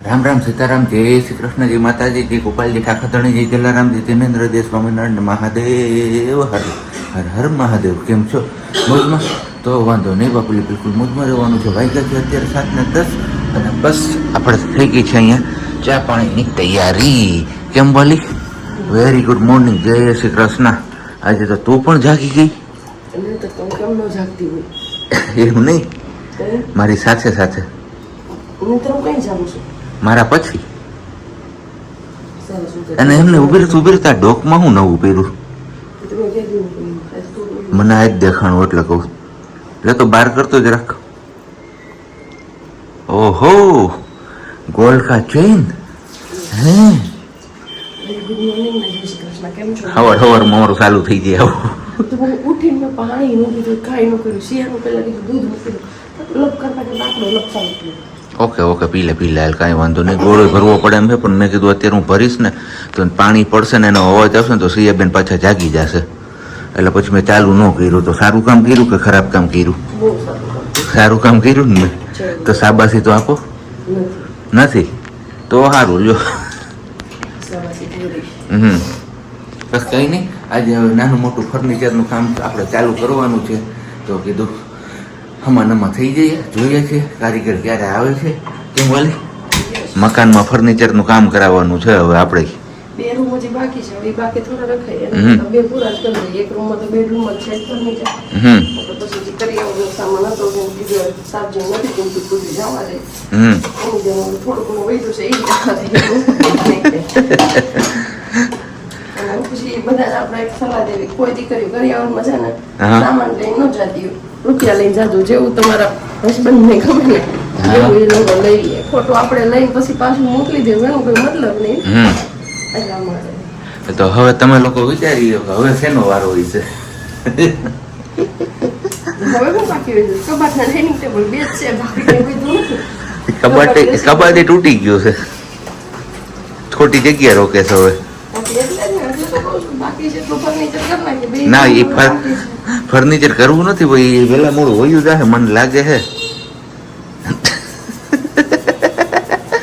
રામ રામ સીતારામ જય શ્રી કૃષ્ણ જય માતાજી જય ગોપાલજી ઠાકરધણી જય જલારામજી જિનેન્દ્ર દેશ સ્વામિનારાયણ મહાદેવ હર હર હર મહાદેવ. કેમ છો? મોજમાં? તો વાંધો નહીં બાપુલી બિલકુલ મોજમાં રહેવાનું છે. વાગ્યા છે અત્યારે સાત ને દસ અને બસ આપણે થઈ ગઈ છે અહીંયા. ચા પાણીની તૈયારી. કેમ બોલી વેરી ગુડ મોર્નિંગ જય શ્રી કૃષ્ણ. આજે તો તું પણ જાગી ગઈ? એવું નહીં? મારી સાથે સાથે. હું તો કઈ જાગું છું? મારા પછી? અને એમને ઊભી ઉભેરતા ડોકમાં હું નવું તું મને આ જ દેખાણું એટલે કહું એટલે તો બહાર કરતો જ રાખ. ઓહો! ગોલ્ડ કા ચેન હે હવાર હવાર મારું ચાલુ થઈ જાય આવું. ઉઠીને પાણી નું કીધું કાંઈ નું કર્યું. શિયાળું પહેલાં કીધું દૂધ મૂક્યું લપ કરતા કે બાકડો લપ ચાલુ ઓકે ઓકે પી લે પી લે કાંઈ વાંધો નહીં. ગોળો ભરવો પડે એમ છે, પણ મેં કીધું અત્યારે હું ભરીશ ને, તો પાણી પડશે ને એનો અવાજ આવશે ને તો સિયાબેન પાછા જાગી જશે. એટલે પછી મેં ચાલુ ન કર્યું, તો સારું કામ કર્યું કે ખરાબ કામ કર્યું? સારું કામ કર્યું ને મેં? તો શાબાશી તો આપો. નથી? તો સારું જો હમ. બસ કંઈ નહીં. આજે હવે નાનું મોટું ફર્નિચરનું કામ આપણે ચાલુ કરવાનું છે. તો કીધું હમાનામાં થઈ જઈએ. જોઈએ છે કારીગર ક્યારે આવે છે. કેમ વાલી? મકાનમાં ફર્નિચરનું કામ કરાવવાનું છે હવે આપણે. બે રૂમ હજી બાકી છે. એ બાકી થોડા રખાય. બે પૂરા જ કરી એક રૂમમાં તો બેડરૂમ જ છે ફર્નિચર હમ. પછી જે કરી સામાન હતો કીધું સાબજી નથી ગમતું બધું જવા દે. હમ. એની જેમ હવે થોડું ઘણું વૈધું છે એ પછી બધાને આપણે એક સલાહ દેવી. કોઈ દીકરી કરી આવવાનું મજા ને સામાન લઈને ન જાતી હોય. રૂપિયા લઈને જાજો જેવું તમારા હસબન્ડ ને ગમે ને. એવું એ લોકો લઈ લે. ખોટું આપણે લઈને પછી પાછું મોકલી દેવું એનો કોઈ મતલબ નહીં. તો હવે તમે લોકો વિચારી લો કે હવે શેનો વારો હોય છે? હવે શું બાકી રહ્યું કબાટના ડાઇનિંગ ટેબલ બે જ છે બાકી કંઈ બીજું નથી. કબાટે કબાટે તૂટી ગયું છે. ખોટી જગ્યા રોકે છે હવે. ને, એ રૂમ ફર બાકી છે. ફર્નિચર કરવું નથી ભાઈ વેલા મોડું હોયું જાહે મને લાગે હે.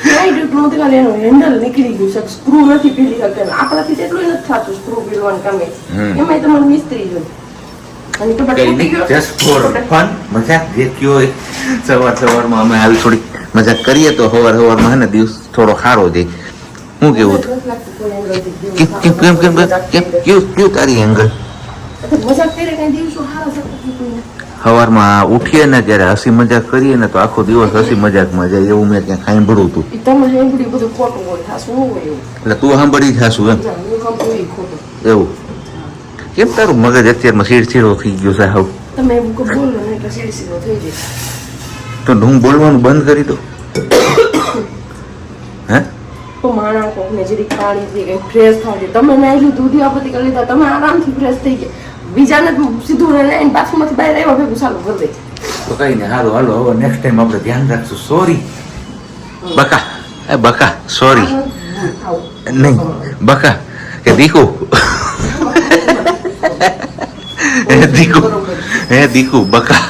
Right એટલું નથી ખાલી એનું handle નીકળી ગયું છે સ્ક્રૂ નથી પીલી શકે આપણાથી તેટલું નથી થતું સ્ક્રૂ પીલવાનું કામ. એ. તમારે મિસ્ત્રી જોઈએ કઈ નહીં જસ્ટ ફોર ફન મજાક જે કયો સવાર સવારમાં અમે આવી થોડી મજાક કરીએ તો સવાર સવારમાં ને દિવસ થોડો સારો જાય. હું કેવું કેમ કેમ કેમ કેમ કેમ? કયું તારી એંગલ સવારમાં ઉઠીએ ને ત્યારે હસી મજાક કરીએ ને તો આખો દિવસ હસી મજાકમાં જાય એવું મેં ક્યાં સાંભળ્યું હતું. એટલે તું સાંભળી એમ. જા, ખોટું. એવું. કેમ તારું મગજ અત્યારમાં સીડસીડો થઈ ગયો જાય. તો હું બોલવાનું બંધ કરી દો. હે? તો માણસ કોકને પાણી ફ્રેશ થાય તમે નાઈ દૂધી આપતી કરી લીધા તમે આરામથી ફ્રેશ થઈ ગયા. બીજાને સીધું લઈને બાથરૂમમાંથી બહાર આવ્યા ભેગું ચાલુ કરી દે. તો કઈ ને હાલો હાલો હવે નેક્સ્ટ ટાઈમ આપણે ધ્યાન રાખશું. સોરી બકા એ બકા સોરી નહીં બકા કે દીકુ. હે દીકુ હે દીકુ બકા.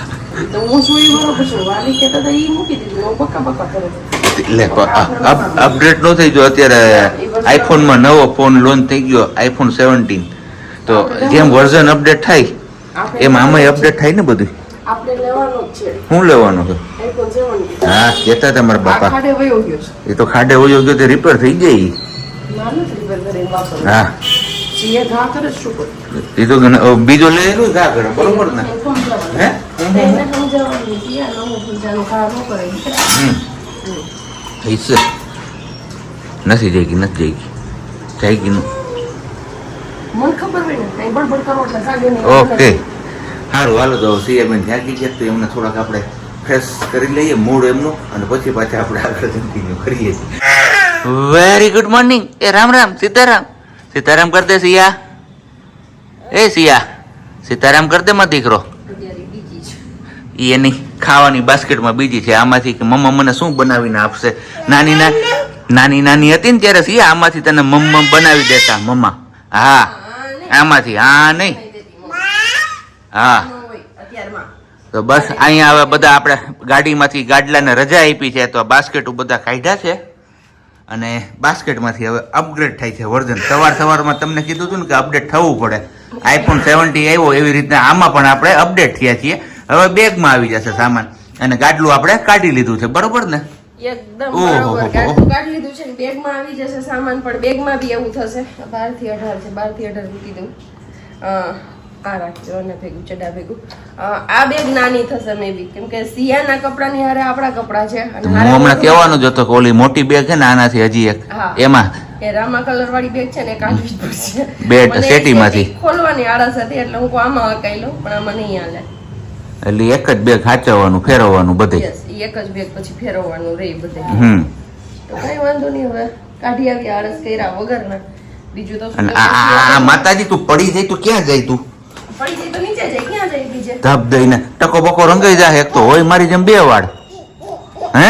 અપડેટ નો થઈ ગયો અત્યારે આઈફોનમાં નવો ફોન લોન્ચ થઈ ગયો આઈફોન સેવન્ટીન તો જેમ વર્ઝન અપડેટ થાય એમ આમાંય અપડેટ થાય ને બધું હું લેવાનો છે. શું લેવાનું છે? હા કહેતા તમારા મારા બાપા. ખાડે વયો ગયો છે. એ તો ખાડે વયો ગયો તે રિપેર થઈ જાય ઈ. ના નથી રિપેર કરીને વાપરવું હા. એ તો બીજો લઈ એનું ઘા કરે બરોબર ને? હે? એને સમજાવવાનું કે આ નવું પૂજાનું ઘા ન કરે હમ. એ છે. નથી જઈ ગઈ નથી જઈ ગઈ જઈ ગઈ મને ખબર હોય ને કઈ બડબડ કરો એટલે ગાડી નહીં. ઓકે. સારું હાલો તો સીએમએન જાગી ગયા તો એમને થોડાક આપણે ફ્રેશ કરી લઈએ મૂડ એમનું અને પછી પાછા આપણે આગળ કન્ટિન્યુ કરીએ. વેરી ગુડ મોર્નિંગ એ રામ રામ સીતારામ. સીતારામ કર દે સિયા. એ સિયા સીતારામ કર દે માં દીકરો. અત્યારે બીજી છે. ઈ એની ખાવાની બાસ્કેટમાં બીજી છે. આમાંથી કે મમ્મા મને શું બનાવીને આપશે? નાની નાની નાની નાની હતી ને ત્યારે સિયા આમાંથી તને મમ્મા બનાવી દેતા મમ્મા. હા. આમાંથી? હા, નહીં. હા. તો બસ, અહીંયા હવે બધા આપણે ગાડીમાંથી ગાડલાને રજા આપી છે, તો બાસ્કેટ બધા કાઢ્યા છે. અને બાસ્કેટમાંથી હવે અપગ્રેડ થાય છે વર્ઝન સવાર સવારમાં તમને કીધું હતું ને કે અપડેટ થવું પડે. આઈફોન સેવન્ટી આવ્યો, એવી રીતના આમાં પણ આપણે અપડેટ થયા છીએ. હવે બેગમાં આવી જશે સામાન. અને ગાડલું આપણે કાઢી લીધું છે, બરોબર ને? એકદમ બરોબર. હો. કાઢી લીધું છે ને બેગમાં આવી જશે સામાન પણ બેગમાં બી એવું થશે. બારથી અઢાર છે બારથી અઢાર મૂકી દઉં. આ રાખજો અને ભેગું ચડા ભેગું. આ બેગ નાની થશે મે બી કેમ કે સિયાના કપડાની હારે આપણા કપડા છે અને હું હમણાં કહેવાનું જ હતો કે ઓલી મોટી બેગ છે ને આનાથી હજી એક. એમાં. એ રામા કલર વાળી બેગ છે ને કાઢવી જ પડશે બેટ, સેટીમાંથી. ખોલવાની આળસ હતી એટલે હું આમાં હકાઈ લઉં પણ આમાં નહીં હાલે. એટલે એક જ બેગ હાચવવાનું ફેરવવાનું બધે. ઈ એક જ બેગ પછી ફેરવવાનું રહી બધે. હમ. તો કઈ વાંધો નહીં હવે. કાઢી આવી આળસ કર્યા વગરના. બીજું તો આ માતાજી તું પડી જાય તું ક્યાં જાય તું? પડી જાય તો નીચે જાય ક્યાં જાય બીજે? ધબ દઈને. ટકો બકો રંગાઈ જાય એક તો. હોય મારી જેમ બે વાળ. હે?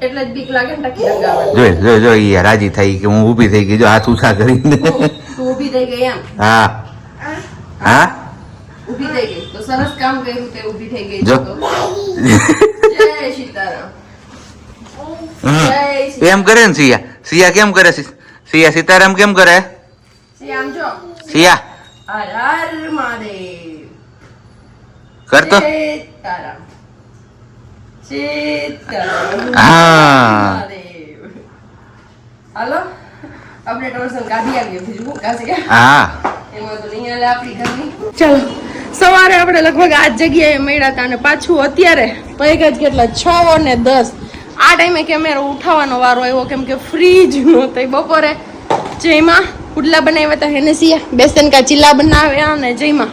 એટલે જ બીક લાગે ને ટકી રંગાવાની. જોઈ જોઈ જોઈ યાર રાજી થઈ કે હું ઊભી થઈ ગઈ જો હાથ ઉછા કરીને. ઊભી થઈ ગઈ એમ. હા. હા? ઊભી થઈ ગઈ. સરસ કામ કર્યું તે ઊભી થઈ ગઈ જો. તો. જય સીતારામ. હમ. એમ કરે ને સિયા. સિયા કેમ કરે છે સિયા સીતારામ કેમ કરે? શ્રી આમ જો. સિયા. હર હર મહાદેવ. કરતો? સીતારામ. સીતારામ હા. મહાદેવ. હાલો. અપડેટ વર્ઝન કાઢી આવ્યો બીજું શું? કાશે કે? હા. એમાં તો નહીં હાલે આપણી ઘરની. ચાલો. સવારે આપણે લગભગ આ જગ્યાએ મળ્યા હતા અને પાછું અત્યારે પૈગા જ કેટલા છ ને દસ. આ ટાઈમે કેમેરો ઉઠાવવાનો વારો આવ્યો, કેમ કે ફ્રીજ નહોતી બપોરે. જયમાં, પુડલા બનાવ્યા હતા હેનેસિયા બેસન કા ચીલા બનાવ્યા અને જયમાં.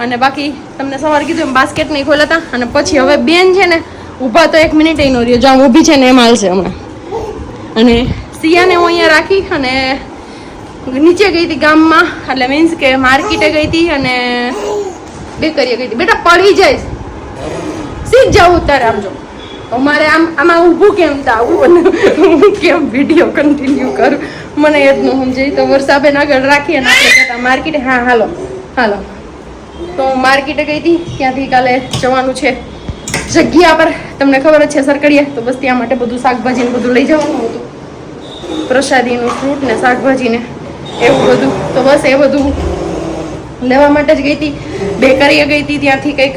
અને બાકી તમને સવારે કીધું એમ બાસ્કેટ નહીં ખોલ્યા હતા અને પછી હવે બેન છે ને, ઊભા તો એક મિનિટ નો રહ્યો. જ્યાં ઊભી છે ને એમ હાલશે હમણાં. અને સિયાને હું અહીંયા રાખી અને નીચે ગઈ હતી ગામમાં. એટલે મીન્સ કે માર્કેટે ગઈ હતી અને બેકરીએ ગઈ હતી બેટા, પડી જાય સીધ જાવ તારે આમ જો. અમારે આમ, આમાં ઊભું કેમ થાવું અને હું કેમ વીડિયો કન્ટિન્યુ કરું? મને એ જ ન સમજાય તો વર્ષાબેન આગળ રાખી અને આપણે કહેતા માર્કેટે, હા, હાલો હાલો. તો માર્કેટે ગઈ હતી, ત્યાંથી કાલે જવાનું છે જગ્યા પર. તમને ખબર જ છે, સરકડીએ. તો બસ ત્યાં માટે બધું શાકભાજીને બધું લઈ જવાનું હતું. પ્રસાદીનું ફ્રૂટ ને શાકભાજીને એવું બધું. તો બસ એ બધું લેવા માટે જ ગઈ હતી. બેકરીએ ગઈ હતી ત્યાંથી કંઈક.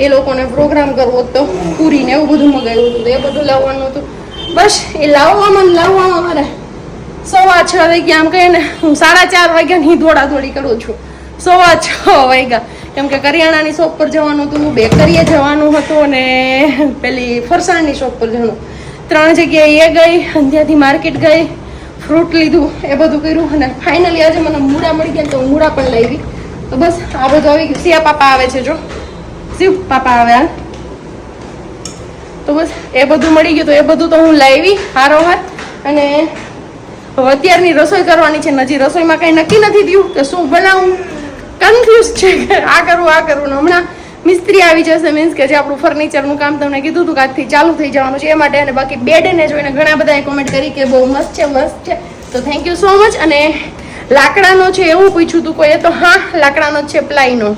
એ લોકોને પ્રોગ્રામ કરવો હતો પૂરી ને એવું બધું મગાવ્યું હતું. એ બધું લાવવાનું હતું. બસ, એ લાવવામાં લાવવામાં મારે સવા છ વાગ્યા આમ કહીને હું સાડા ચાર વાગ્યાની દોડા દોડી કરું છું. સવા છ વાગ્યા. કેમ કે કરિયાણાની શોપ પર જવાનું હતું. બેકરીએ જવાનું હતું અને પેલી ફરસાણની શોપ પર જવાનું. ત્રણ જગ્યાએ એ ગઈ ત્યાંથી માર્કેટ ગઈ, ફ્રૂટ લીધું, એ બધું કર્યું. અને ફાઇનલી આજે મને મૂળા મળી ગયા તો હું મૂળા પણ લાવી. તો બસ, આ બધું આવી ગયું. સિયા પાપા આવે છે, જો. શિવ પાપા આવે, હાલ. તો બસ, એ બધું મળી ગયું. તો એ બધું તો હું લાવી હારોહાર અને અત્યારની રસોઈ કરવાની છે. હજી રસોઈમાં કંઈ નક્કી નથી થયું કે શું બનાવું. કન્ફ્યુઝ છે આ કરવું આ કરવું હમણાં મિસ્ત્રી આવી જશે મીન્સ કે જે આપણું ફર્નિચરનું કામ તમને કીધું હતું કે આજથી ચાલુ થઈ જવાનું છે. એ માટે અને બાકી બેડને જોઈને ઘણા બધાએ કોમેન્ટ કરી કે બહુ મસ્ત છે મસ્ત છે. તો થેન્ક યુ સો મચ અને લાકડાનો છે એવું પૂછ્યું હતું કોઈએ તો હા, લાકડાનો જ છે પ્લાયનો.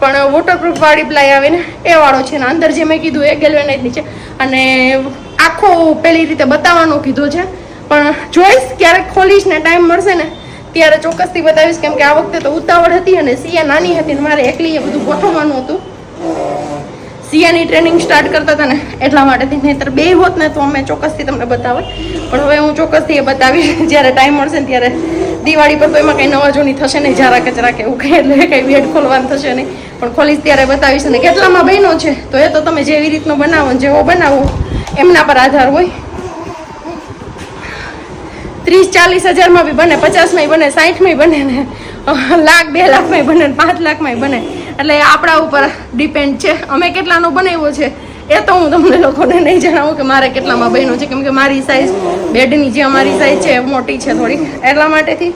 પણ વોટરપ્રૂફ વાળી પ્લાય આવે ને એ વાળો છે ને અંદર જે મેં કીધું એ ગેલ્વેનાઇઝની છે. અને આખો પેલી રીતે બતાવવાનું કીધું છે. પણ જોઈશ ક્યારેક ખોલીશ ને ટાઈમ મળશે ને, ત્યારે ચોક્કસથી બતાવીશ. કેમ કે આ વખતે તો ઉતાવળ હતી અને સિયા નાની હતી ને મારે એકલી એ બધું ગોઠવવાનું હતું. સિયાની ટ્રેનિંગ સ્ટાર્ટ કરતા હતા ને એટલા માટેથી નહીતર બે હોત ને તો અમે ચોક્કસથી તમને બતાવે પણ હવે હું ચોક્કસથી એ બતાવીશ. જ્યારે ટાઈમ મળશે ને ત્યારે દિવાળી પર તો એમાં કંઈ નવા જૂની થશે નહીં જારા કચરા કે એવું કંઈ એટલે કંઈ બેડ ખોલવાનું થશે નહીં. પણ ખોલીશ ત્યારે બતાવીશ ને કેટલામાં બહેનો છે, તો એ તો તમે જેવી રીતનો બનાવો જેવો બનાવો, એમના પર આધાર હોય. ત્રીસ ચાલીસ હજારમાં બી બને, પચાસમાંય બને, સાઠમાંય બને ને, લાખ, બે લાખમાંય બને પાંચ લાખમાંય બને. એટલે આપણા ઉપર ડિપેન્ડ છે. અમે કેટલાનો બનાવ્યો છે? એ તો હું તમને લોકોને નહીં જણાવું કે મારે કેટલામાં બહેનો છે. કેમ કે મારી સાઈઝ બેડની જે અમારી સાઈઝ છે મોટી છે થોડી. એટલા માટેથી.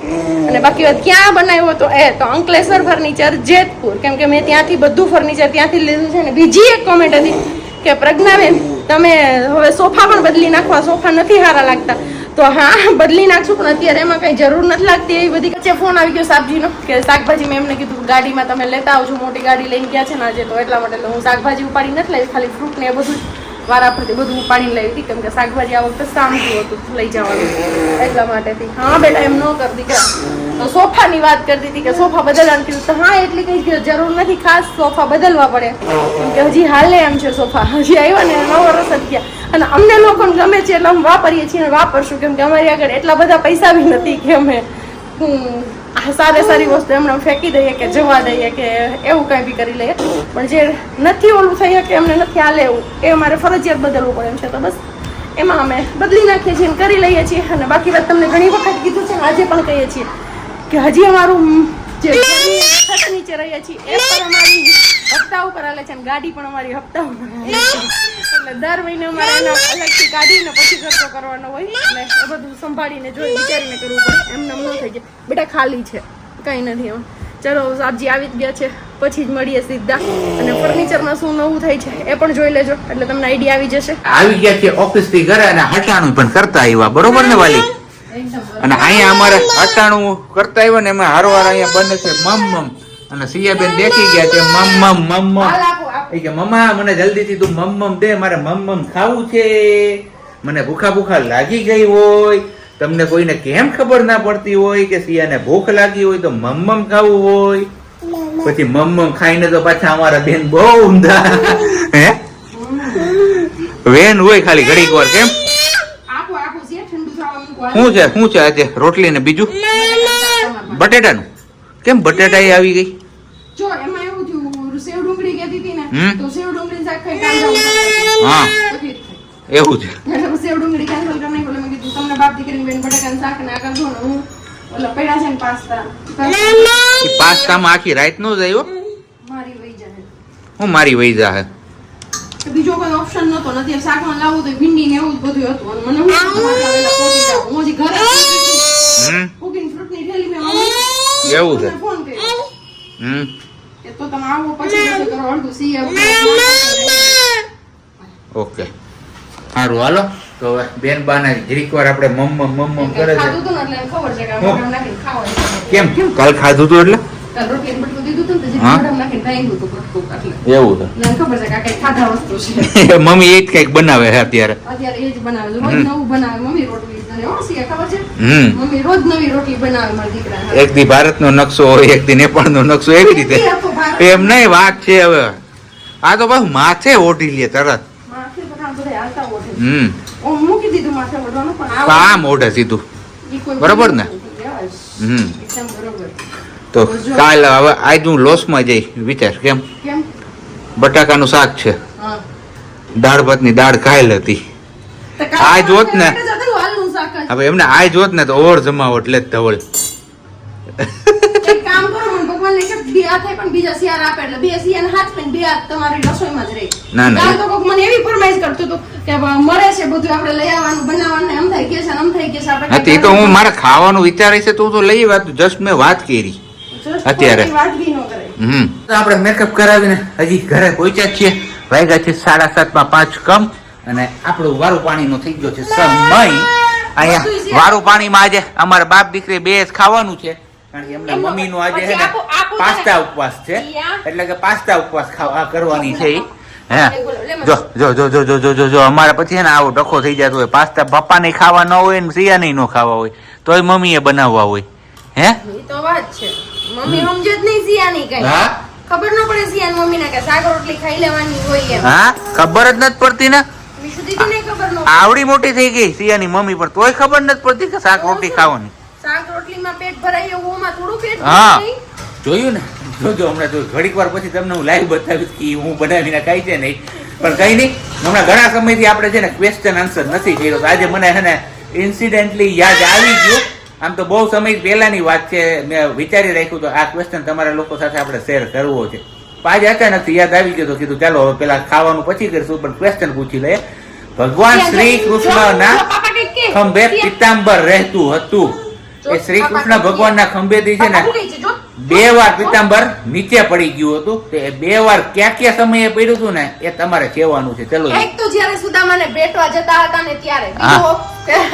અને બાકી વાત ક્યાં બનાવ્યો હતો? એ તો અંકલેશ્વર ફર્નિચર જેતપુર. કેમ કે મેં ત્યાંથી બધું ફર્નિચર ત્યાંથી લીધું છે. ને બીજી એક કોમેન્ટ હતી કે, પ્રજ્ઞાબેન, તમે હવે સોફા પણ બદલી નાખવા. સોફા નથી સારા લાગતા. તો હા બદલી નાખશું, પણ અત્યારે એમાં કઈ જરૂર નથી લાગતી એવી બધી. ફોન આવી ગયો સાબજીનો કે શાકભાજી મેં એમને કીધું, ગાડીમાં તમે લેતા આવજો, મોટી ગાડી લઈને ગયા છે ને આજે, તો એટલા માટે હું શાકભાજી ઉપાડી નથી લઈશ ખાલી ફ્રૂટ ને એ બધું જ વારાફરતી બધું ઉપાડીને લઈ હતી કેમ કે શાકભાજી આ વખતે સામતું હતું, લઈ જવાનું. એટલા માટેથી. હા, બેટા, એમ ન કર દીકરા. તો સોફાની વાત કરતી હતી કે સોફા બદલવાનું કીધું. તો હા, એટલી કઈ જરૂર નથી. ખાસ સોફા બદલવા પડે. કેમ કે હજી હાલે એમ છે સોફા. હજી આવ્યા ને, નવ વર્ષ જ ગયા. અને અમને લોકોને ગમે છે એટલે અમે વાપરીએ છીએ વાપરશું. કેમ કે અમારી આગળ એટલા બધા પૈસા બી નથી કે અમે સારી સારી વસ્તુ એમને ફેંકી દઈએ કે જવા દઈએ કે એવું કાંઈ બી કરી લઈએ. પણ જે નથી ઓલું થઈ કે એમને નથી હાલે એવું, એ અમારે ફરજિયાત બદલવું પડે એમ છે. તો બસ, એમાં અમે બદલી નાખીએ છીએ કરી લઈએ છીએ. અને બાકી વાત તમને ઘણી વખત કીધું છે, આજે પણ કહીએ છીએ કે હજી અમારું જે છત નીચે રહીએ છીએ, એ પણ અમારી હપ્તા ઉપર હાલે છે અને ગાડી પણ અમારી હપ્તા ઉપર હાલે છે. એટલે દર મહિને અમારે એના અલગથી કાઢીને પછી ખર્ચો કરવાનો હોય. એટલે એ બધું સંભાળીને જોઈ વિચારીને કરવું પડે. એમને એમ ન થઈ જાય બેટા ખાલી છે. કંઈ નથી એમાં. ચલો સાબજી આવી જ ગયા છે. પછી જ મળીએ સીધા. અને ફર્નિચરમાં શું નવું થાય છે એ પણ જોઈ લેજો. એટલે તમને આઈડિયા આવી જશે. આવી ગયા છે ઓફિસથી ઘરે અને હટાણું પણ કરતા આવ્યા. બરોબર ને વાલી? અને અહીંયા અમારે હટાણું કરતા આવ્યા ને એમાં હારવાર અહીંયા બને છે મમ મમ. અને સિયાબેન દેખી ગયા છે મમ મમ મમ મમ. એ કે મમ્મા મને જલ્દીથી તું મમ મમ દે મારે મમ મમ ખાવું છે. મને ભૂખા ભૂખા લાગી ગઈ હોય. તમને કોઈને કેમ ખબર ના પડતી હોય કે સિયાને ભૂખ લાગી હોય તો મમ મમ ખાવું હોય? પછી મમ મમ ખાઈને તો પાછા અમારા બેન બહુ ઊંધા. હે? વેન હોય ખાલી ઘડીક વાર કેમ. શું છે શું છે આજે? રોટલી ને બીજું? બટેટાનું. કેમ બટેટા એ આવી ગઈ જો એમાં એવું થયું સેવ ડુંગળી કહેતી હતી ને હમ. તો સેવ ડુંગળી શાક ખાઈ હા. એવું છે. એટલે પછી સેવ ડુંગળી cancel કરી નાખી. મેં કીધું તમને બાપ દીકરીની બેન શાક ને કરજો ને હું ઓલા પેડા છે ને પાસ્તા. ઈ પાસ્તામાં આખી રાત નો જાય હો. મારી જાય હું મારી વહી જાહે. બીજો કોઈ ઓપ્શન નતો. નથી શાકમાં લાવવું તો ભીંડી ને એવું જ બધું હતું. અને મને હું હજી ઘરે થેલી મેં એવું છે. ફોન કર્યો. હમ. કે તો તમે આવો પછી બધું કરો. અડધું સી ઓકે. સારું હાલો. તો હવે બેન બાના જરીક વાર આપણે મમ મમ મમ મમ કરે છે. ખાધું તો એટલે ખબર છે કે આપણે નાખી ખાવા કેમ કેમ? કાલ ખાધું તો એટલે? કાલ રોટલી બટકું દીધું તો જે હા? નાખી રાંધ્યું હતું બટકું એટલે. એવું તો એને ખબર છે કે કઈ ખાધા વસ્તુ છે. છે મમ્મી એ જ કંઈક બનાવે છે અત્યારે. અત્યારે એ જ બનાવે છે. રોજ નવું બનાવે. મમ્મી રોટલી એક દી ભારત નો નકશો હોય એક દી નેપાળ નો નકશો એવી રીતે. એમ નહીં વાત છે હવે. આ તો બસ માથે ઓઢી લે તરત. હમ. આમ ઓઢે સીધું. બરોબર ને? હમ. તો કાલ હવે આજ હું લોસમાં જઈશ વિચાર કેમ? બટાકાનું શાક છે. દાળ ભાતની દાળ કાયલ હતી. આજ હોત ને. હવે એમને આય જોત ને તો ઓર જમાવટ લે ધવળ એક કામ કરો મને ભગવાનને કે બે હાથ થાય પણ બીજા શિયાર આપે એટલે બે શિયાર હાથ પણ બે હાથ તમારી રસોઈમાં જ રહે. ના, ના. તો કોક મને એવી ફરમાઈશ કરતો હતું કે મળે છે બધું આપણે લઈ આવવાનું બનાવવાનું એમ થાય કે છે એમ થાય કે છે આપણે હા તે તો હું મારે ખાવાનું વિચારે છે તું તો લઈ વાત જસ્ટ મેં વાત કરી. અત્યારે. હમ. આપણે મેકઅપ કરાવીને હજી ઘરે પહોંચ્યા છીએ. વાગ્યા છે સાડા સાતમાં પાંચ કમ અને આપણું વારું પાણીનો થઈ ગયો છે સમય. અહીંયા વારું પાણીમાં આજે અમારા બાપ દીકરી બે જ ખાવાનું છે. કારણ કે એમના મમ્મી આજે ને ને. પાસ્તા ઉપવાસ છે. એટલે કે પાસ્તા ઉપવાસ ખાવા કરવાની છે. જો જો જો જો જો જો જો જો અમારે પછી ને આવો ડખો થઈ જતો હોય. પાસ્તા પપ્પાને ખાવા ન હોય ને સિયાને ન ખાવા હોય. તોય મમ્મીએ બનાવવા હોય. હે? તો વાત છે. મમ્મી સમજે જ નહીં સિયાની કઈ. ખબર ન પડે સિયાન મમ્મીને કે શાક રોટલી ખાઈ લેવાની હોય હા? ખબર જ નથી પડતી ને. આવડી મોટી થઈ ગઈ સિયાની મમ્મી પણ તોય ખબર નથી પડતી કે શાક રોટી ખાવાની. શાક રોટલીમાં પેટ ભરાય એવું ઓમાં થોડું પેટ હા. જોયું ને? જોજો હમણાં જો ઘડીક વાર પછી તમને હું લાઈવ બતાવીશ કે હું બનાવીને ખાઈ છે નહીં. પણ કઈ નહીં હમણાં ઘણા સમયથી આપણે છે ને ક્વેશ્ચન આન્સર નથી કર્યો. તો આજે મને છે ને ઇન્સિડેન્ટલી યાદ આવી ગયું. આમ તો બહુ સમય પહેલાની વાત છે. મેં વિચારી રાખ્યું તો આ ક્વેશ્ચન તમારા લોકો સાથે આપણે શેર કરવો છે. આજે અચાનક યાદ આવી ગયો તો કીધું ચાલો હવે પેલા ખાવાનું પછી કરીશું પણ ક્વેશ્ચન પૂછી લઈએ. ભગવાન શ્રી કૃષ્ણના. ખંભે પિતાંબર રહેતું હતું. એ શ્રી કૃષ્ણ ભગવાનના ખંભેથી છે ને. બે વાર પિતાંબર નીચે પડી ગયું હતું. તે બે વાર ક્યાં ક્યાં સમયે પડ્યું હતું ને એ તમારે કહેવાનું છે. ચલો એક તો જ્યારે સુદામાને ભેટવા જતા હતા ને ત્યારે બીજો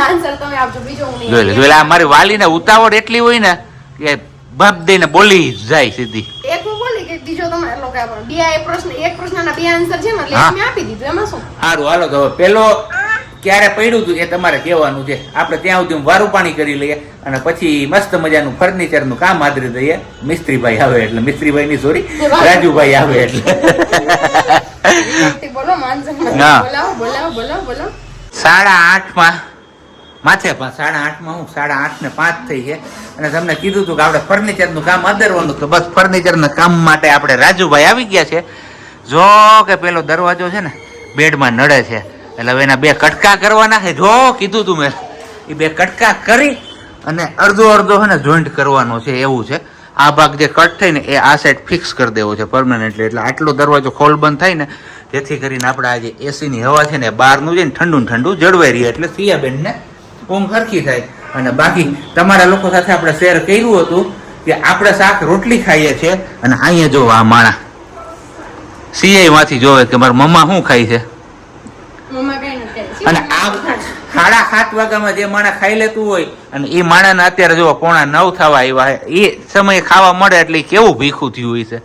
આન્સર તમે આપજો બીજો હું નહીં જોઈ લે જોઈ લે મારી વાલીને ઉતાવળ એટલી હોય ને કે બાપ દઈને બોલી જાય સીધી. એક હું બોલી કે દીજો તમારે લોકો પણ બે પ્રશ્ન એક પ્રશ્નના બે આન્સર છે ને એટલે હા. મેં આપી દીધું એમાં શું સારું હાલો તો પેલો ક્યારે પડ્યું હતું એ તમારે કહેવાનું છે આપણે ત્યાં સુધી વારું પાણી કરી લઈએ અને પછી મસ્ત મજાનું ફર્નિચરનું કામ આદરી દઈએ મિસ્ત્રીભાઈ આવે એટલે મિસ્ત્રીભાઈ ની સોરી રાજુભાઈ આવે એટલે બોલો બોલાવો બોલાવો બોલાવો બોલાવો સાડા આઠ આઠમાં માથે પણ સાડા આઠમાં હું સાડા આઠ ને પાંચ થઈ છે. અને તમને કીધું હતું કે આપણે ફર્નિચરનું કામ અદરવાનું તો બસ ફર્નિચરના કામ માટે આપણે રાજુભાઈ આવી ગયા છે. જો કે પેલો દરવાજો છે ને બેડમાં નડે છે. એટલે હવે એના બે કટકા કરવાના છે. જો કીધું તું મેં. એ બે કટકા કરી અને અડધો અડધો છે ને જોઈન્ટ કરવાનો છે એવું છે. આ ભાગ જે કટ થઈને એ આ સાઈડ ફિક્સ કરી દેવો છે પરમાનન્ટલી એટલે આટલો દરવાજો ખોલ બંધ થાય ને જેથી કરીને આપણે આ જે એસીની હવા છે ને બહારનું છે ને ઠંડુ ઠંડુ જળવાઈ રહે એટલે સિયાબેનને ઊંઘ સરખી થાય. અને બાકી તમારા લોકો સાથે આપણે શેર કર્યું હતું કે આપણે શાક રોટલી ખાઈએ છીએ અને અહીંયા જો આ માણા સીઆઈમાંથી જોવે કે મારા મમ્મા શું ખાય છે. અને આ સાડા સાત વાગ્યામાં જે માણા ખાઈ લેતું હોય અને એ માણાને અત્યારે જો પોણા નવ થવા આવ્યા એ સમયે ખાવા મળે એટલે કેવું ભીખું થયું હોય છે?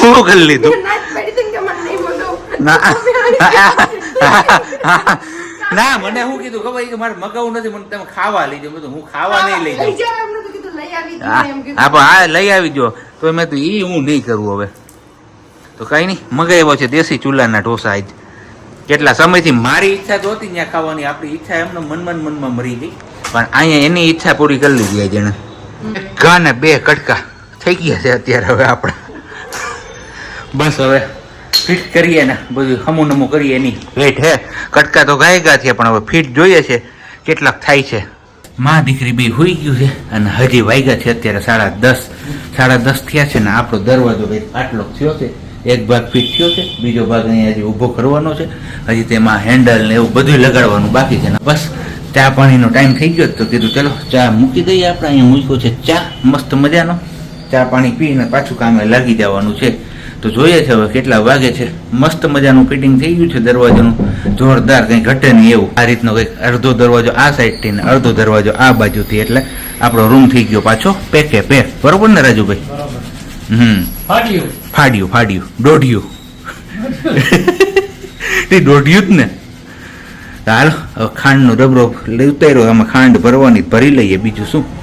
શું કરી લીધું? ના ને મને શું કીધું ખબર? કે મારે મગાવું નથી મને તમે ખાવા લઈ જાવ હું ખાવા નહીં લઈ જાઉં. હા પણ હા લઈ આવી જો તો મેં તો એ હું નહીં કરું હવે. તો કઈ નહીં મગાવ્યો છે દેશી ચૂલાના ઢોસા આજ. કેટલા સમયથી મારી ઈચ્છા તો હતી ત્યાં ખાવાની આપણી ઈચ્છા એમને મનમાં મનમાં મરી ગઈ. પણ અહીંયા એની ઈચ્છા પૂરી કરી લીધી ઘા ને બે કટકા થઈ ગયા છે અત્યારે હવે આપણા. બસ હવે ફિટ કરીએ ને બધું હમું નમું કરીએ એની વેટ હે? કટકા તો ગાયગા છે પણ હવે ફિટ જોઈએ છે. કેટલાક થાય છે. માં દીકરી બે હોઈ ગયું છે અને હજી વાગ્યા છે અત્યારે સાડા દસ સાડા દસ થયા છે ને આપણો દરવાજો ભાઈ આટલો થયો છે. એક ભાગ ફિટ થયો છે બીજો ભાગ અહીંયા હજી ઊભો કરવાનો છે. હજી તેમાં હેન્ડલ ને એવું બધું લગાડવાનું બાકી છે. ને બસ ચા પાણીનો ટાઈમ થઈ ગયો તો કીધું ચલો ચા મૂકી દઈએ આપણે. અહીંયા મૂક્યો છે ચા મસ્ત મજાનો. ચા પાણી પીને પાછું કામે લાગી જવાનું છે. તો જોઈએ છે હવે કેટલા વાગે છે. મસ્ત મજાનું ફિટિંગ થઈ ગયું છે દરવાજાનું. જોરદાર કંઈ ઘટે નહીં એવું. આ રીતનો કંઈક અડધો દરવાજો આ સાઈડથી ને અડધો દરવાજો આ બાજુથી. એટલે આપણો રૂમ થઈ ગયો પાછો પેકે પે. બરોબર ને રાજુભાઈ? હમ. ફાડ્યું ફાડ્યું. દોઢિયું. તે દોઢિયું જ ને. હાલ ખાંડનો રબરો ઉતાર્યો. આમાં ખાંડ ભરવાની ભરી લઈએ. બીજું શું?